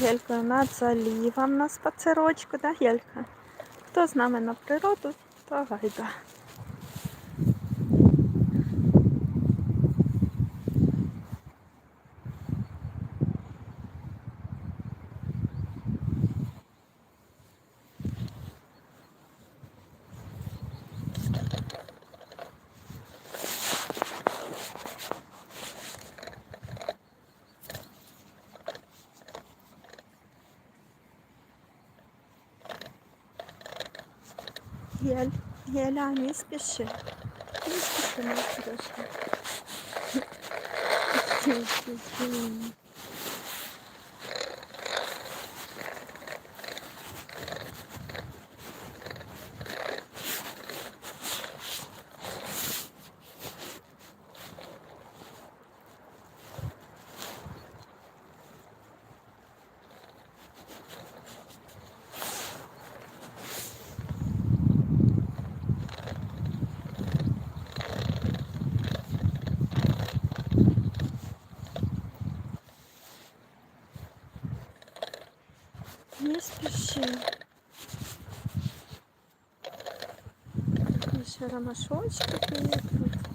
Гелькою над залівом на спацирочку, да, Гелька? Хто з нами на природу, то гайда. Геля, не спеши. Не спеши, моя хороша. Не спіши. І Ще ромашочки тут.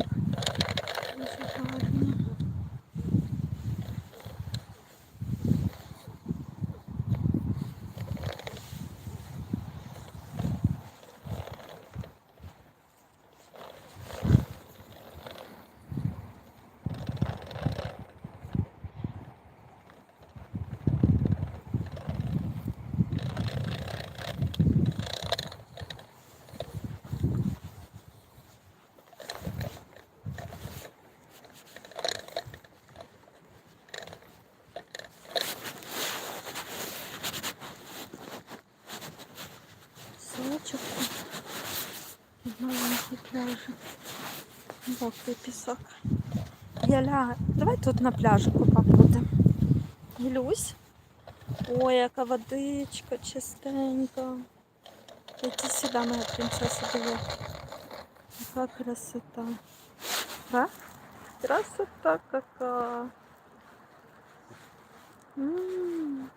Мокрий пісок. Яля, давай тут на пляжику побудемо. Гілюсь. Ой, яка водичка чистенька. Иди сюда, моя принцесса, диви. Яка красота. Да? Красота какая. М.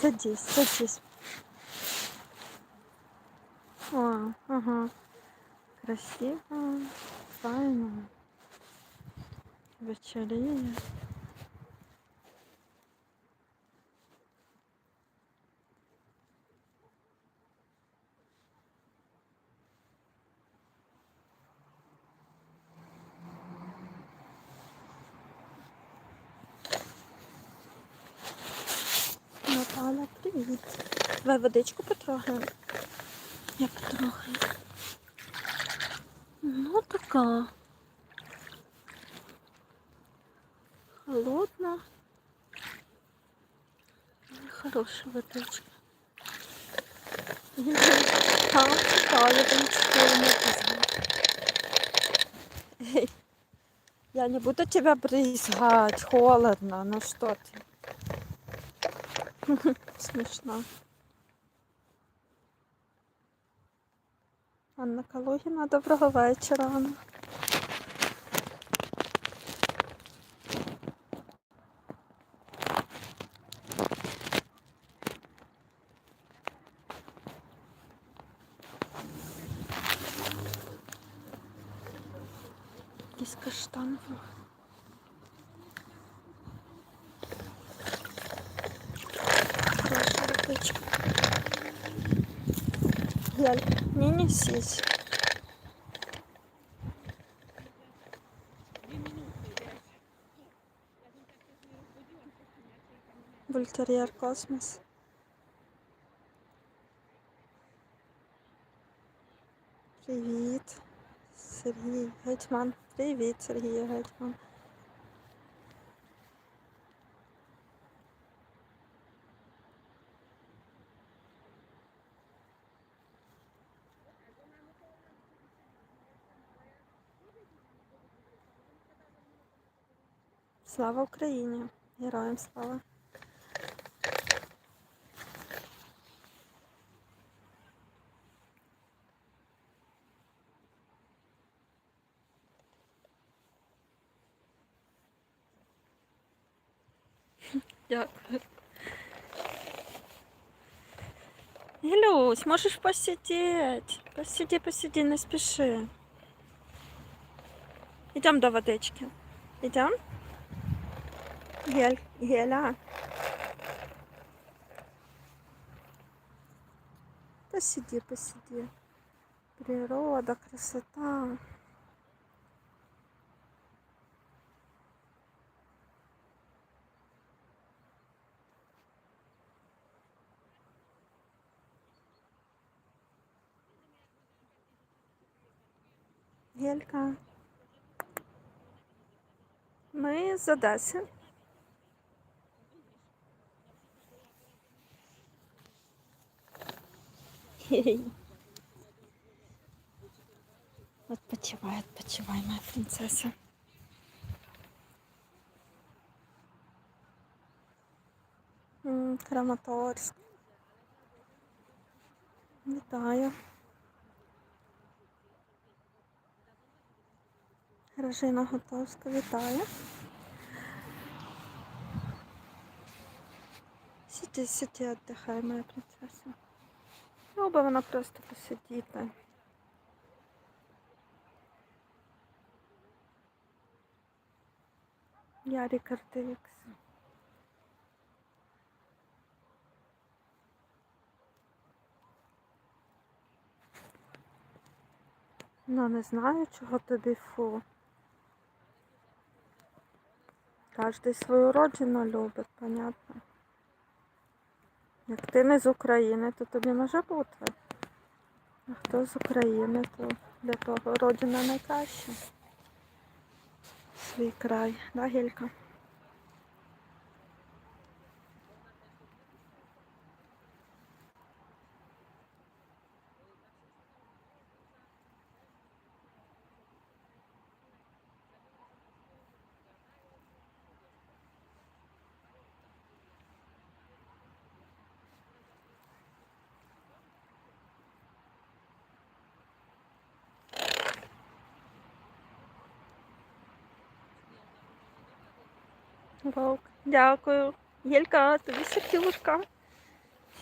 Садись, садись. О, ага. Красиво, файно. Вечеріє. Наталя, привіт. Давай водичку потрогаємо. Я потрогаю Ну, така. Холодна. Хороша водичка. Там читаю, там читаю написано. Эй, Я не буду тебя брызгать, холодно, ну что ты. Смешно. Анна Калугіна, доброго вечора. Якийсь каштан. Хороша не несись. Бультер'єр космос. Привіт. Сергій Гетьман. Привіт, Сергій Гетьман. Слава Україні! Героям слава! Дякую. Гелюсь, можеш посидіти. Посиди, посиди, не спіши. Йдемо до водички. Йдемо? Гель, Геля. Посиди, посиди. Природа, красота. Гелька. Ми з Одеси. Отпочивай, отпочивай, моя принцеса. М, Краматорськ. Вітаю. Гражина Готовська, вітаю. Сиди, сиди, отдыхай, моя принцеса. Люба вона просто посидіти. Ярик Артевікс. Ну, не знаю, чого тобі фу. Кожний свою родину любить, понятно. Як ти не з України, то тобі може бути. А хто з України, то для того родина найкраща. Свій край, да, Гелька? Вовк. Дякую. Гелька, тобі сердюшка.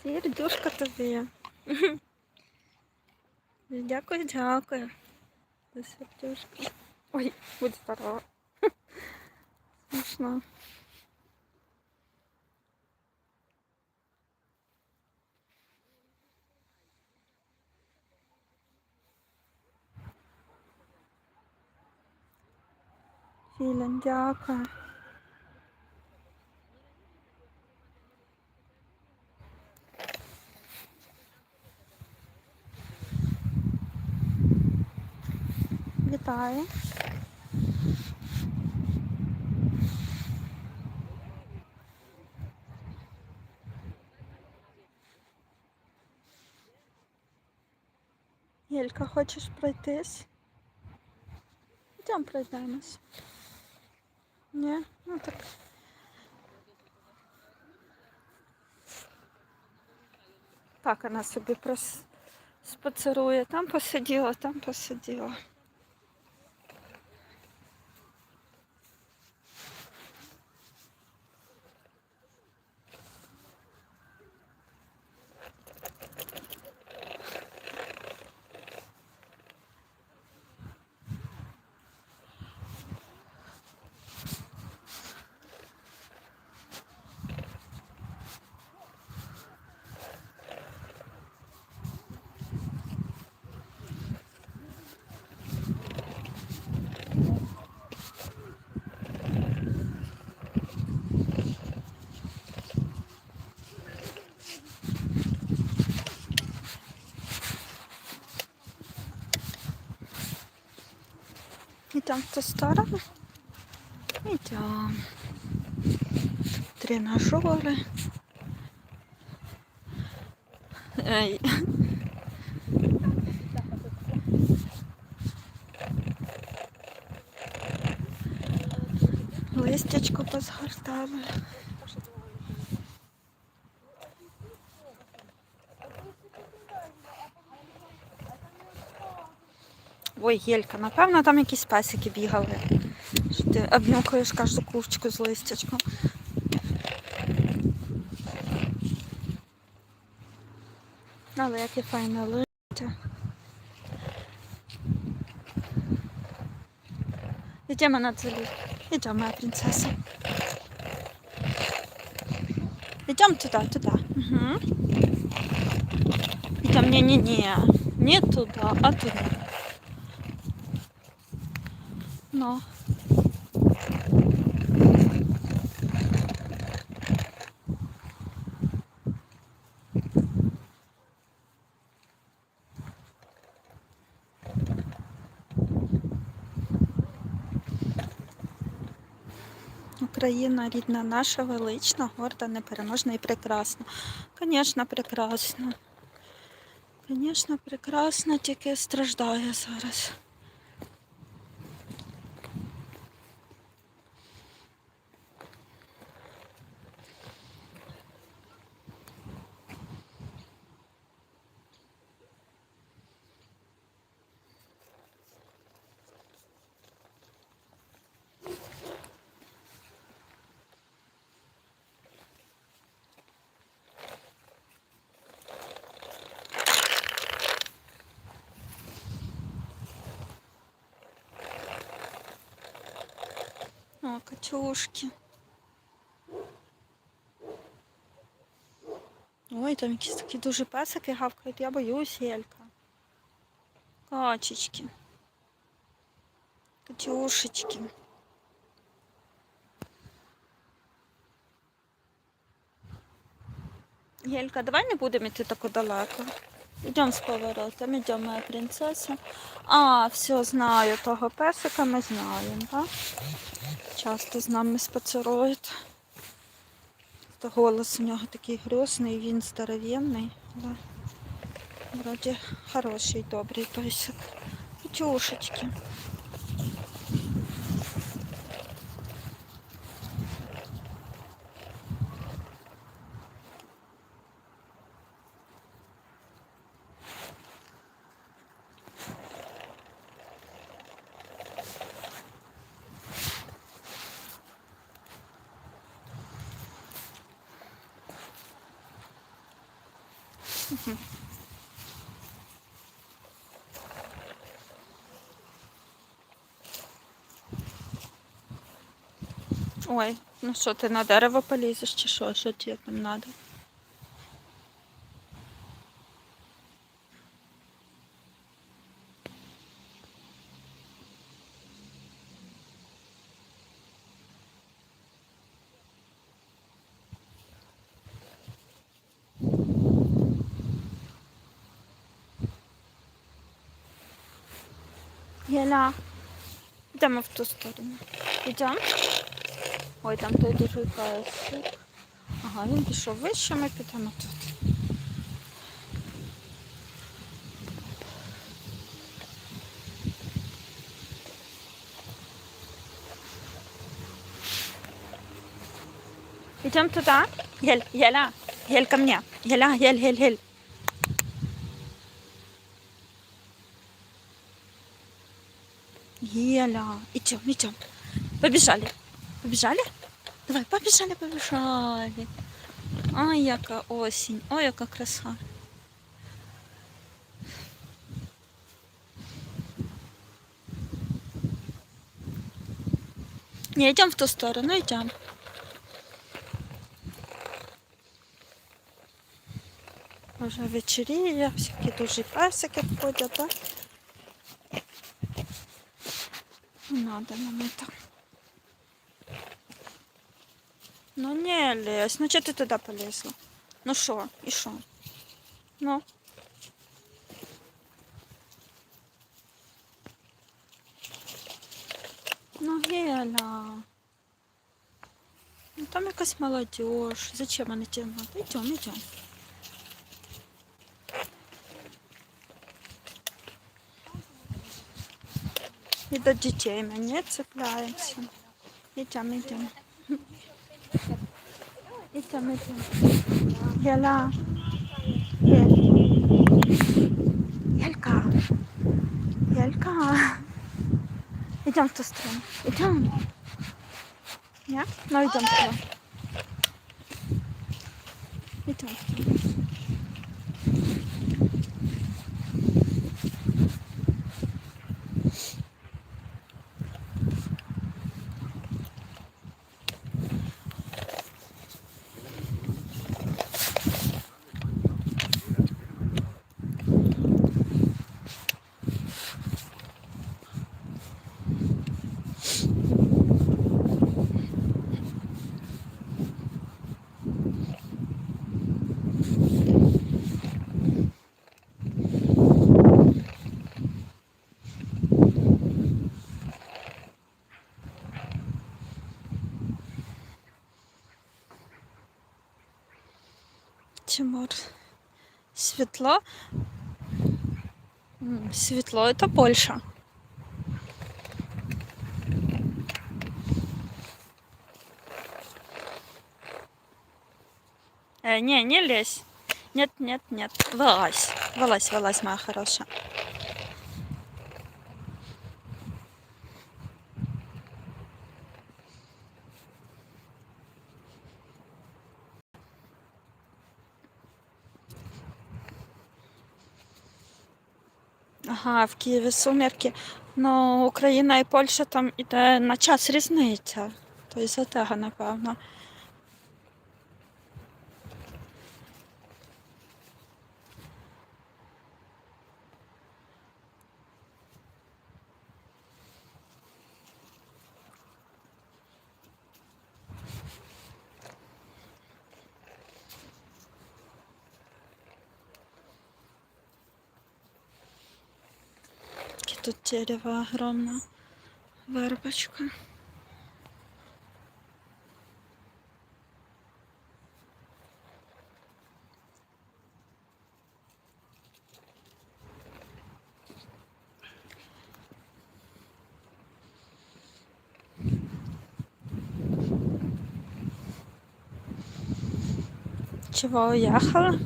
Сердюшка тобі. Дякую, дякую. За сердюшка. Ой, будь здорова. Смішно. Філін, дякую. Вітаю. Єлька, хочеш пройтись? Йдемо пройдемось. Ні? Ну так. Так, вона собі прос... спацерує. Там посиділа, там посиділа. Идем в ту сторону. Идем. Тренажеры. Ей. Листячко позгортали. Ой, гелька, напевно, там якісь песики бігали. Що Ти обнюкаєш кожну курочку з листячком. Але яке файне листя. Ідемо на цілі. Ідемо, моя принцеса. Идем туди, туди. Угу. Идем, не-не-не, не туди, а туди. Но. Україна рідна наша, велична, горда, непереможна і прекрасна. Звісно, прекрасна. Звісно, прекрасна, тільки страждає зараз. О, качушки. Ой, там якісь такі дуже песики гавкають, я боюсь, Єлька. Качечки. Катюшечки. Єлька, давай не будемо йти так далеко. Йдемо з поворотом, йдемо, моя принцеса. А, все, знаю, того песика ми знаємо, так? Часто з нами спацерують. Та голос у нього такий грозний, він здоровенний. Да. Вроді хороший, добрий песик. Тюшечки. Ой, ну що, ти на дерево полізеш чи що? Що тебе там треба? Єля, йдемо в ту сторону. Йдемо? Ой, там той дуже песик. Ага, він пішов вище, ми підемо тут. Идем туда. Ель, Еля, Ель, ко мне. Еля, Ель, Ель, Ель. Еля, идем, идем. Побежали. Побежали? Давай, побежали, побежали. Ой, яка осінь, ой, яка краса. Не, йдемо в ту сторону, йдемо. Вже вечеріє, всякі дуже песики ходять, так? Не надо нам это. Ну не лезь, ну чого ти туди полізла? Ну що, і що? Ну. Ну, Геля. Ну там якась молодежь. Зачем вони тебе надо? Идем, идем. И до детей мы не цепляемся. Идем, идем. Идем, идем. Єля. Єль. Єлька. Єлька. Идем в ту сторону. Идем. Я? Ну, идем туда. Идем. Тимур. Світло. М, Світло это Польща. Э, не, не лезь. Нет, нет, нет. Вылазь. Вылазь, вылазь, моя хорошая. Ага, в Києві сумірки. Ну, Україна і Польща там іде на час різниця. То із-за того, напевно. Тут дерево огромное. Вербочка. Чего уехала?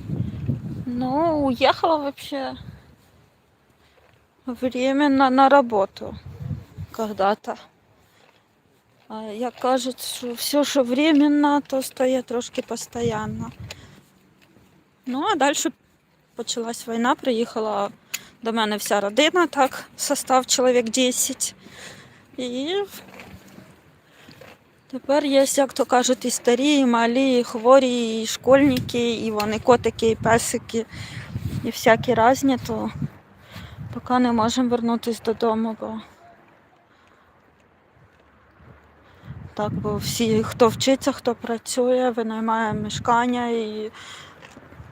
Ну, уехала вообще временно на работу когда-то. А як кажуть, що все, що временно, то стає трошки постійно. Ну, а далі почалась війна, приїхала до мене вся родина, так, состав чоловік 10. І тепер є, як то кажуть, і старі, і малі, і хворі, і школьники, і вони котики, і песики, і всякі різні, то Поки не можемо вернутися додому, бо так, бо всі, хто вчиться, хто працює, винаймає мешкання і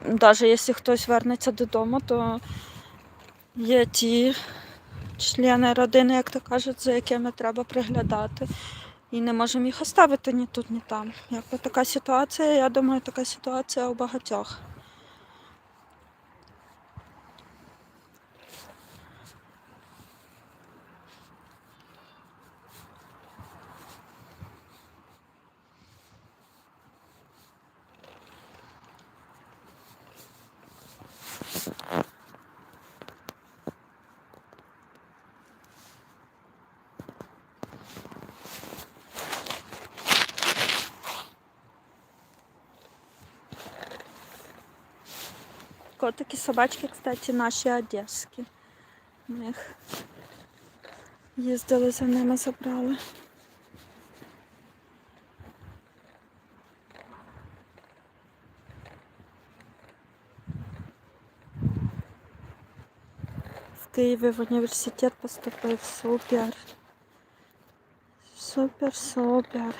навіть якщо хтось вернеться додому, то є ті члени родини, як то кажуть, за якими треба приглядати. І не можемо їх оставити ні тут, ні там. Якби така ситуація, я думаю, така ситуація у багатьох. Котики, собачки, кстати, наші одеські. Ми їх їздили за ними, забрали. В Києві в університет поступив. Супер. Супер, супер.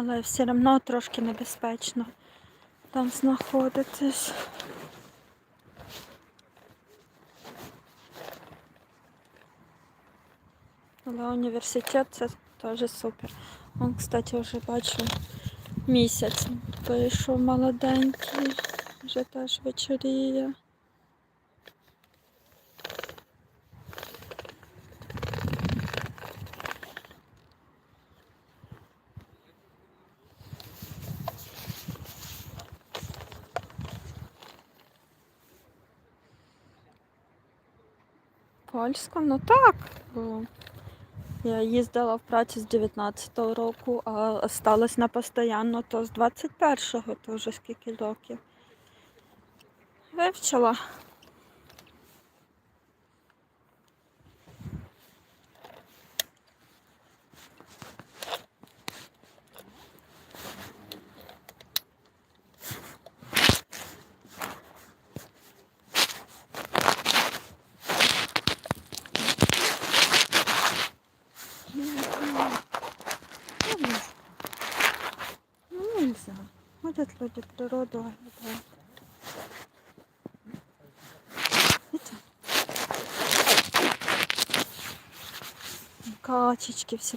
Але все одно трошки небезпечно там знаходитись. Але університет це теж супер. Он, кстати, вже бачу місяць. Вийшов молоденький, вже теж вечоріє. Польська, ну так. бо Я їздила в праці з 19-го року, а осталась на постійно, то з 21-го, то вже скільки років. Вивчила. Люди, да. Качечки все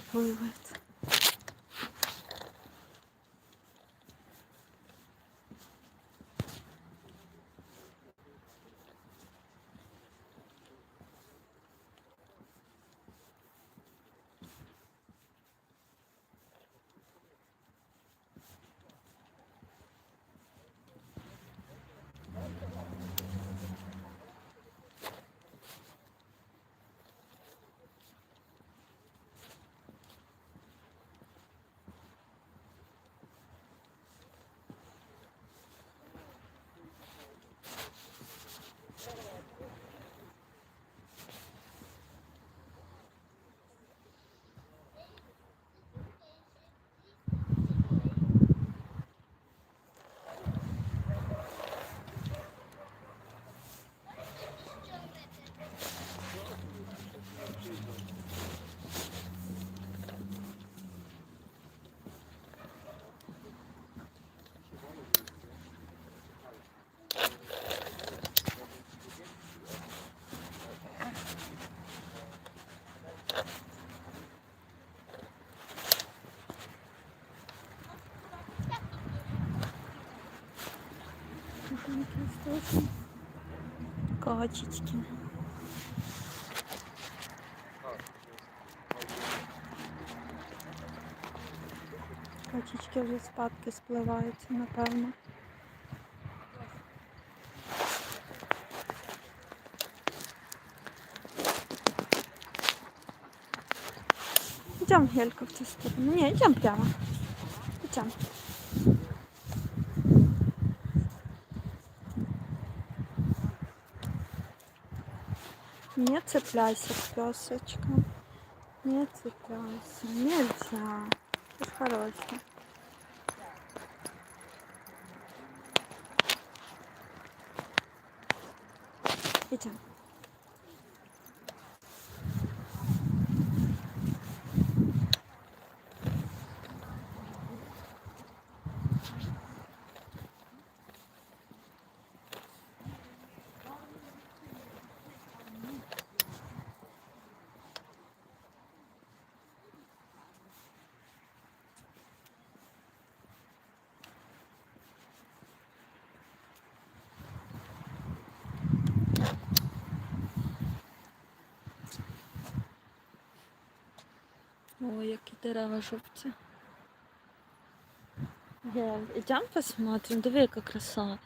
пливают. Качечки. Качечки вже спадки спливаються, напевно. Идем, Гелька, в ту сторону. Не, идем прямо. Идем. Не цепляйся к песочкам. Не цепляйся. Нельзя. Ты ж хороший. Идем. Ой, які дерева жовті. Ідемо посмотрим, диви, яка краса.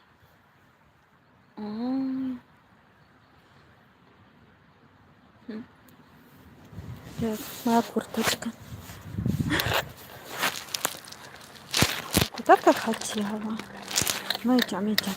Як моя курточка. Куда ты хотела? Ну идем, идем.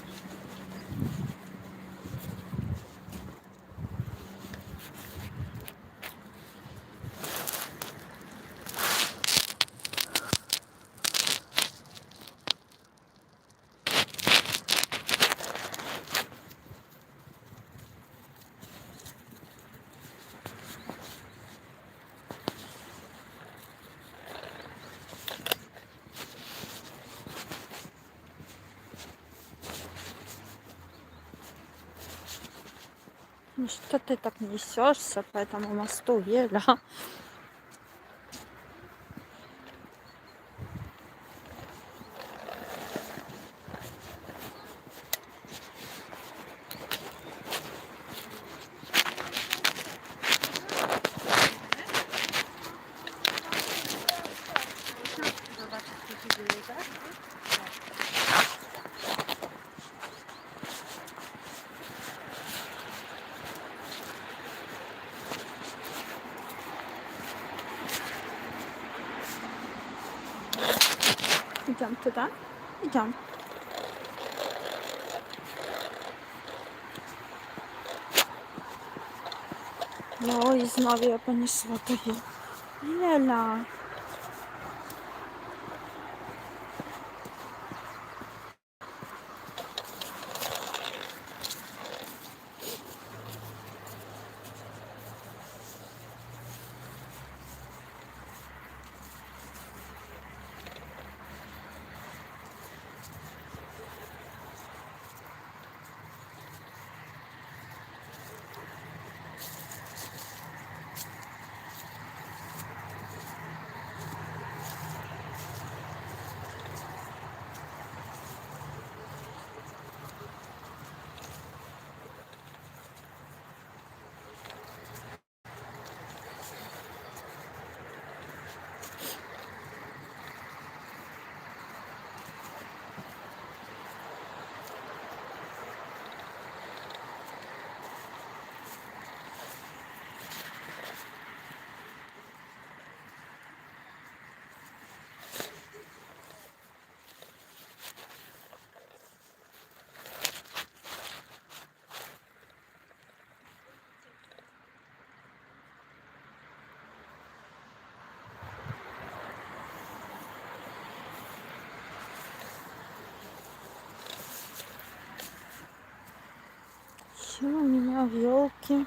Ну что ты так несешься по этому мосту, Еля? Идем туда. Идем. Ой, знову я понесла тобі. Єля. Что у меня в елке?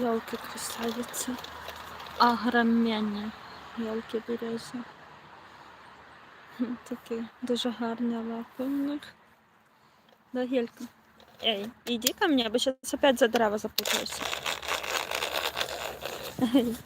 Елки красавицы. Огроменні елки березні. Хм, Такі дуже гарні лапи у них. Да, Гелька? Эй, иди ко мне, бо сейчас опять за дерева запутаюсь. Эй,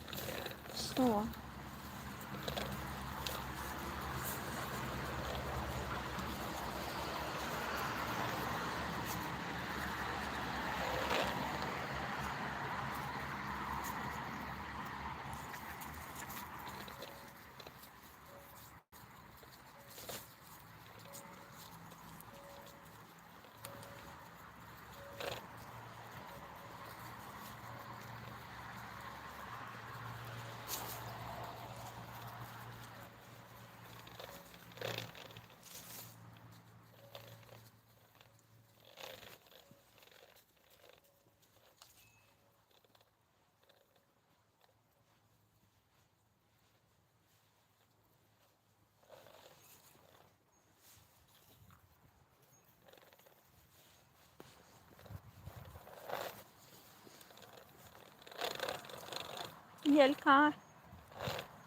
Гелька.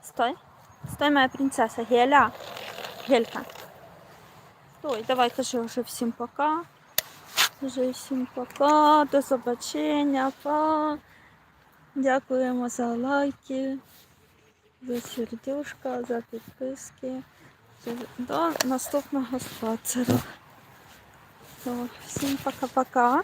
Стой. Стой, моя принцесса. Геля. Гелька. Стой, давай кажи вже всім пока. Кажи всім пока. До побачення. Па. Дякуємо за лайки, за сердюшка, за підписки. До наступного. То, Всім пока-пока.